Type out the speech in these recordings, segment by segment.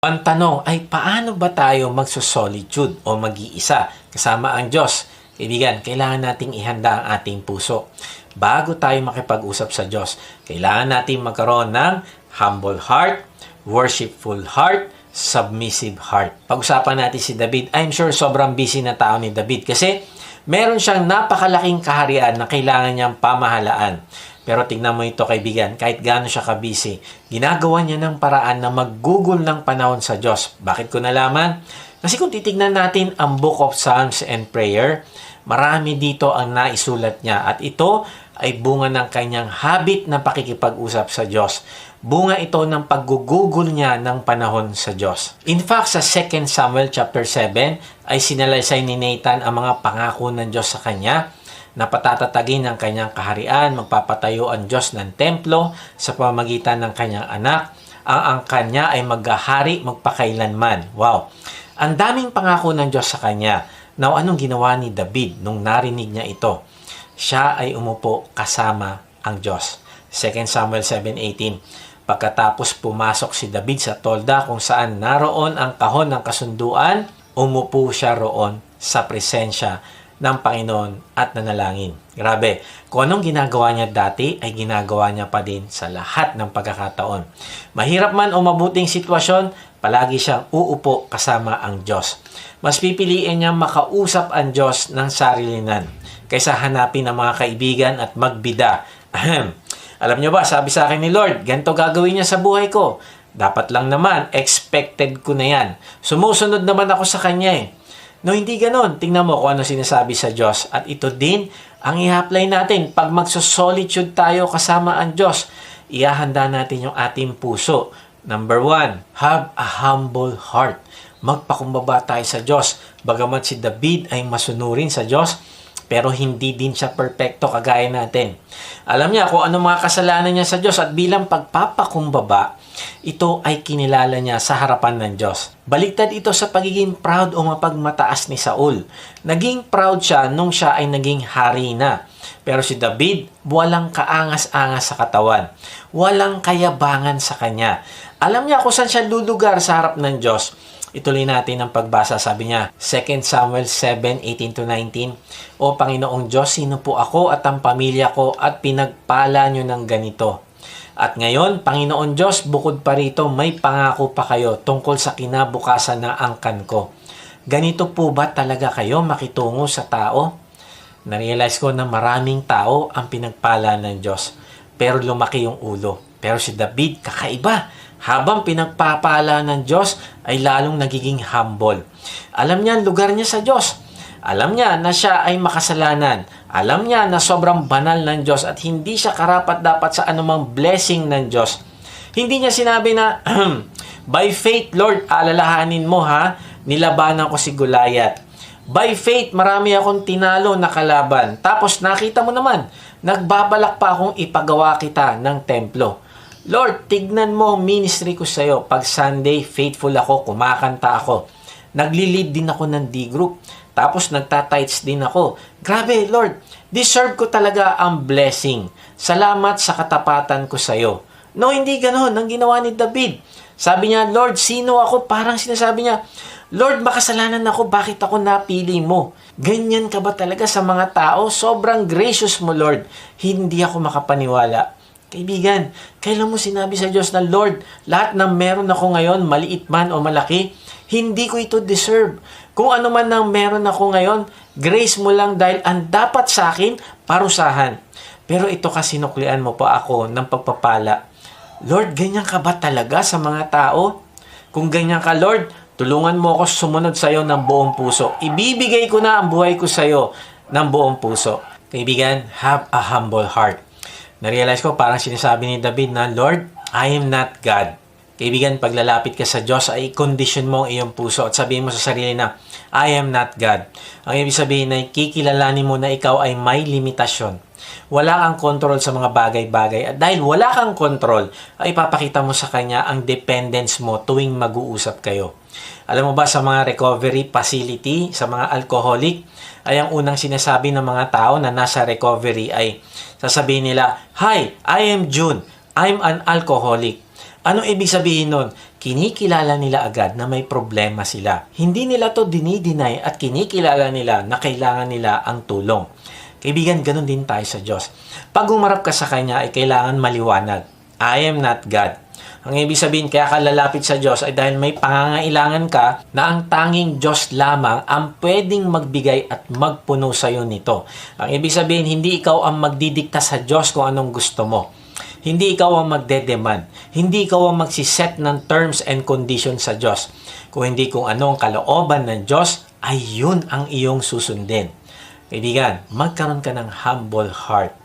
Ang tanong ay paano ba tayo magsosolitude o mag-iisa kasama ang Diyos? Kaibigan, kailangan nating ihanda ang ating puso. Bago tayo makipag-usap sa Diyos, kailangan nating magkaroon ng humble heart, worshipful heart, submissive heart. Pag-usapan natin si David, I'm sure sobrang busy na tao ni David kasi meron siyang napakalaking kaharian na kailangan niyang pamahalaan. Pero tingnan mo ito kaibigan, kahit gaano siya kabisi, ginagawa niya ng paraan na maggugol ng panahon sa Diyos. Bakit ko nalaman? Kasi kung titignan natin ang Book of Psalms and Prayer, marami dito ang naisulat niya at ito ay bunga ng kanyang habit na pakikipag-usap sa Diyos. Bunga ito ng paggugugol niya ng panahon sa Diyos. In fact, sa 2 Samuel chapter 7 ay sinalaysay ni Nathan ang mga pangako ng Diyos sa kanya na ang kanyang kaharian, magpapatayo ang Diyos ng templo sa pamagitan ng kanyang anak. Ang ang kanya ay maghahari magpakailanman. Wow! Ang daming pangako ng Diyos sa kanya. Now, anong ginawa ni David nung narinig niya ito? Siya ay umupo kasama ang Diyos. 2 Samuel 7.18 Pagkatapos pumasok si David sa tolda kung saan naroon ang kahon ng kasunduan, umupo siya roon sa presensya ng Panginoon at nanalangin. Grabe, kung anong ginagawa niya dati ay ginagawa niya pa din sa lahat ng pagkakataon. Mahirap man o mabuting sitwasyon, palagi siyang uupo kasama ang Diyos. Mas pipiliin niya makausap ang Diyos ng sarilinan kaysa hanapin ang mga kaibigan at magbida. Ahem. Alam niyo ba, sabi sa akin ni Lord, ganito gagawin niya sa buhay ko. Dapat lang naman, expected ko na yan. Sumusunod naman ako sa Kanya eh. No, hindi ganon. Tingnan mo kung ano sinasabi sa Diyos. At ito din ang i-apply natin. Pag magsosolitude tayo kasama ang Diyos, iahanda natin yung ating puso. Number one, have a humble heart. Magpakumbaba tayo sa Diyos. Bagamat si David ay masunurin sa Diyos, pero hindi din siya perpekto kagaya natin. Alam niya kung ano mga kasalanan niya sa Diyos at bilang pagpapakumbaba, ito ay kinilala niya sa harapan ng Diyos. Baliktad ito sa pagiging proud o mapagmataas ni Saul. Naging proud siya nung siya ay naging hari na. Pero si David, walang kaangas-angas sa katawan. Walang kayabangan sa kanya. Alam niya kung saan siya lulugar sa harap ng Diyos. Ituloy natin ang pagbasa. Sabi niya, 2 Samuel 7, 18-19, O Panginoong Diyos, sino po ako at ang pamilya ko at pinagpala niyo ng ganito? At ngayon, Panginoon Diyos, bukod pa rito, may pangako pa kayo tungkol sa kinabukasan na angkan ko. Ganito po ba talaga kayo makitungo sa tao? Narealize ko na maraming tao ang pinagpala ng Diyos, pero lumaki yung ulo. Pero si David, kakaiba habang pinagpapala ng Diyos ay lalong nagiging humble. Alam niya ang lugar niya sa Diyos. Alam niya na siya ay makasalanan. Alam niya na sobrang banal ng Diyos at hindi siya karapat dapat sa anumang blessing ng Diyos. Hindi niya sinabi na, By faith, Lord, alalahanin mo ha, nilabanan ko si Gulayat. By faith, marami akong tinalo na kalaban. Tapos nakita mo naman, nagbabalak pa akong ipagawa kita ng templo. Lord, tignan mo ang ministry ko sa'yo. Pag Sunday, faithful ako, kumakanta ako. Nagli-lead din ako ng D-group. Tapos nagtatights din ako. Grabe, Lord, deserve ko talaga ang blessing. Salamat sa katapatan ko sa'yo. No, hindi ganon. Ang ginawa ni David. Sabi niya, Lord, sino ako? Parang sinasabi niya, Lord, makasalanan ako, bakit ako napili mo? Ganyan ka ba talaga sa mga tao? Sobrang gracious mo, Lord. Hindi ako makapaniwala. Kaibigan, kailan mo sinabi sa Diyos na, Lord, lahat ng meron ako ngayon, maliit man o malaki, hindi ko ito deserve. Kung ano man nang meron ako ngayon, grace mo lang dahil ang dapat sa akin, parusahan. Pero ito kasi nuklian mo pa ako ng pagpapala. Lord, ganyan ka ba talaga sa mga tao? Kung ganyan ka, Lord, tulungan mo ako sumunod sa iyo ng buong puso. Ibibigay ko na ang buhay ko sa iyo ng buong puso. Kaibigan, have a humble heart. Narealize ko parang sinasabi ni David na, Lord, I am not God. Kaibigan, paglalapit ka sa Diyos ay condition mo ang iyong puso at sabihin mo sa sarili na, I am not God. Ang ibig sabihin ay kikilalanin mo na ikaw ay may limitasyon. Wala kang control sa mga bagay-bagay at dahil wala kang control, ay ipapakita mo sa Kanya ang dependence mo tuwing mag-uusap kayo. Alam mo ba sa mga recovery facility, sa mga alcoholic, ay ang unang sinasabi ng mga tao na nasa recovery ay sasabihin nila, Hi, I am June. I'm an alcoholic. Anong ibig sabihin nun? kinikilala nila agad na may problema sila. Hindi nila to dinideny at kinikilala nila na kailangan nila ang tulong. Kaibigan, ganun din tayo sa Diyos. Pag umarap ka sa Kanya ay kailangan maliwanag. I am not God. Ang ibig sabihin, kaya ka lalapit sa Diyos ay dahil may pangangailangan ka na ang tanging Diyos lamang ang pwedeng magbigay at magpuno sa iyo nito. Ang ibig sabihin, hindi ikaw ang magdidikta sa Diyos kung anong gusto mo. Hindi ikaw ang magdedemand. Hindi ikaw ang magsiset ng terms and conditions sa Diyos. Kung hindi kung anong kalooban ng Diyos, ay yun ang iyong susundin. Kaibigan, magkaroon ka ng humble heart.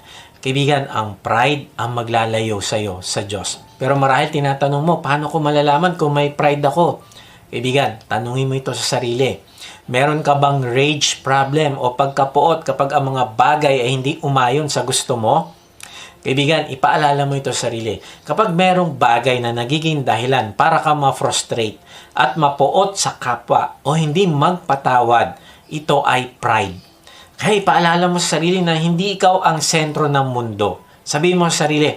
Kaibigan, ang pride ang maglalayo sa iyo sa Diyos. Pero marahil tinatanong mo, paano ko malalaman kung may pride ako? Kaibigan, tanungin mo ito sa sarili. Meron ka bang rage problem o pagkapuot kapag ang mga bagay ay hindi umayon sa gusto mo? Kaibigan, ipaalala mo ito sa sarili. Kapag merong bagay na nagiging dahilan para ka ma-frustrate at mapuot sa kapwa o hindi magpatawad, ito ay pride. Kaya ipaalala mo sa sarili na hindi ikaw ang sentro ng mundo. Sabihin mo sa sarili,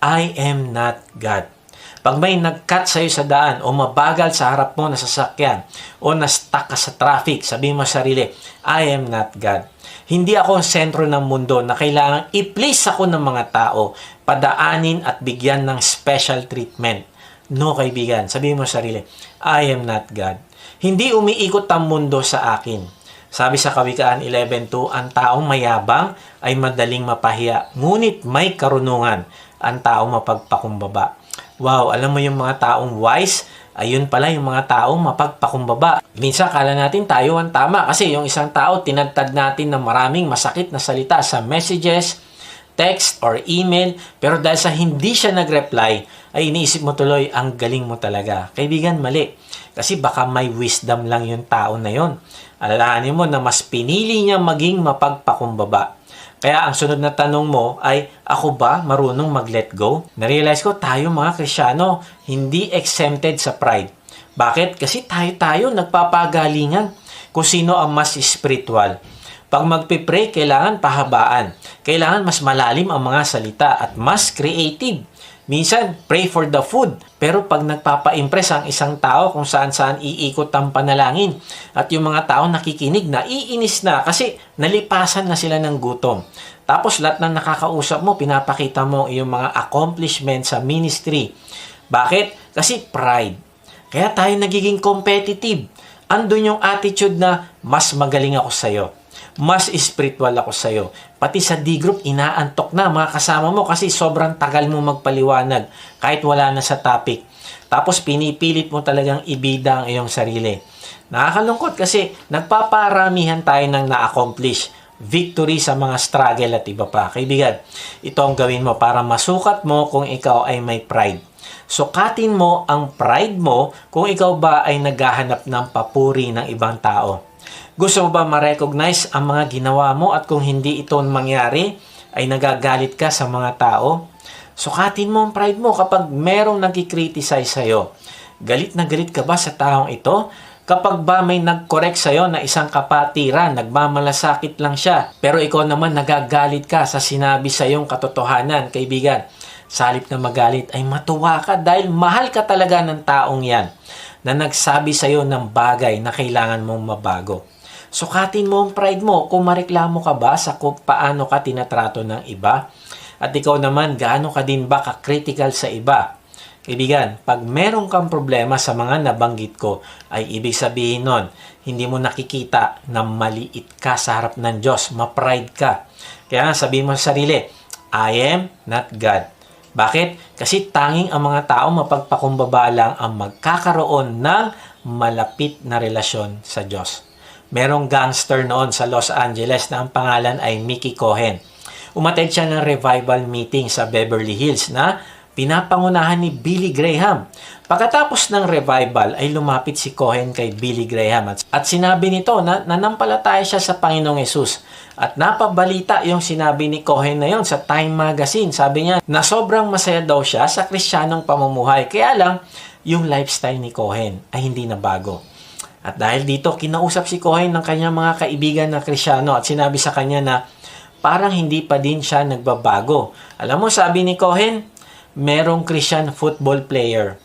I am not God. Pag may nag-cut sa'yo sa daan o mabagal sa harap mo na sasakyan o na-stuck ka sa traffic, sabihin mo sa sarili, I am not God. Hindi ako ang sentro ng mundo na kailangan i-please ako ng mga tao, padaanin at bigyan ng special treatment. No, kaibigan. Sabihin mo sa sarili, I am not God. Hindi umiikot ang mundo sa akin. Sabi sa Kawikaan 11.2, ang taong mayabang ay madaling mapahiya, ngunit may karunungan ang taong mapagpakumbaba. Wow, alam mo yung mga taong wise, ayun pala yung mga taong mapagpakumbaba. Minsan kala natin tayo ang tama kasi yung isang tao tinadtad natin ng maraming masakit na salita sa messages, text or email pero dahil sa hindi siya nag-reply ay iniisip mo tuloy ang galing mo talaga. Kaibigan, mali. Kasi baka may wisdom lang yung tao na yon. Alalahanin mo na mas pinili niya maging mapagpakumbaba. Kaya ang sunod na tanong mo ay, ako ba marunong mag-let go? Narealize ko tayo mga Krisyano, hindi exempted sa pride. Bakit? Kasi tayo-tayo nagpapagalingan kung sino ang mas spiritual. Pag magpipray, kailangan pahabaan. Kailangan mas malalim ang mga salita at mas creative. Minsan, pray for the food. Pero pag nagpapa-impress ang isang tao kung saan-saan iikot ang panalangin at yung mga tao nakikinig na iinis na kasi nalipasan na sila ng gutom. Tapos lahat ng nakakausap mo, pinapakita mo yung mga accomplishments sa ministry. Bakit? Kasi pride. Kaya tayo nagiging competitive. Andun yung attitude na mas magaling ako sa'yo mas spiritual ako sa'yo. Pati sa D-group, inaantok na mga kasama mo kasi sobrang tagal mo magpaliwanag kahit wala na sa topic. Tapos pinipilit mo talagang ibida ang iyong sarili. Nakakalungkot kasi nagpaparamihan tayo ng na-accomplish victory sa mga struggle at iba pa. Kaibigan, ito ang gawin mo para masukat mo kung ikaw ay may pride. Sukatin mo ang pride mo kung ikaw ba ay naghahanap ng papuri ng ibang tao. Gusto mo ba ma-recognize ang mga ginawa mo at kung hindi ito mangyari, ay nagagalit ka sa mga tao? Sukatin mo ang pride mo kapag merong nagkikriticize sa'yo. Galit na galit ka ba sa taong ito? Kapag ba may nag-correct sa'yo na isang kapatiran, nagmamalasakit lang siya, pero ikaw naman nagagalit ka sa sinabi sa iyong katotohanan, kaibigan, salip na magalit ay matuwa ka dahil mahal ka talaga ng taong yan na nagsabi sa iyo ng bagay na kailangan mong mabago. Sukatin mo ang pride mo kung mareklamo ka ba sa kung paano ka tinatrato ng iba. At ikaw naman, gaano ka din ba ka-critical sa iba? Kaibigan, pag meron kang problema sa mga nabanggit ko, ay ibig sabihin nun, hindi mo nakikita na maliit ka sa harap ng Diyos, ma-pride ka. Kaya sabihin mo sa sarili, I am not God. Bakit? Kasi tanging ang mga tao mapagpakumbaba lang ang magkakaroon ng malapit na relasyon sa Diyos. Merong gangster noon sa Los Angeles na ang pangalan ay Mickey Cohen. Umattend siya ng revival meeting sa Beverly Hills na pinapangunahan ni Billy Graham. Pagkatapos ng revival ay lumapit si Cohen kay Billy Graham at, at sinabi nito na nanampalataya siya sa Panginoong Yesus. At napabalita yung sinabi ni Cohen na yon sa Time Magazine. Sabi niya na sobrang masaya daw siya sa kristyanong pamumuhay. Kaya lang, yung lifestyle ni Cohen ay hindi na bago. At dahil dito, kinausap si Cohen ng kanyang mga kaibigan na krisyano at sinabi sa kanya na parang hindi pa din siya nagbabago. Alam mo, sabi ni Cohen, merong Christian football player.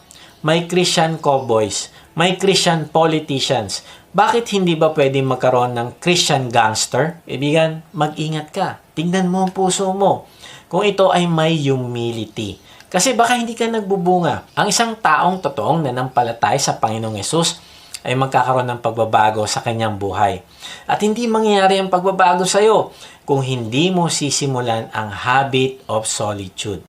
may Christian cowboys, may Christian politicians. Bakit hindi ba pwedeng magkaroon ng Christian gangster? Ibigan, mag-ingat ka. Tingnan mo ang puso mo. Kung ito ay may humility. Kasi baka hindi ka nagbubunga. Ang isang taong totoong nanampalatay sa Panginoong Yesus ay magkakaroon ng pagbabago sa kanyang buhay. At hindi mangyayari ang pagbabago sa iyo kung hindi mo sisimulan ang habit of solitude.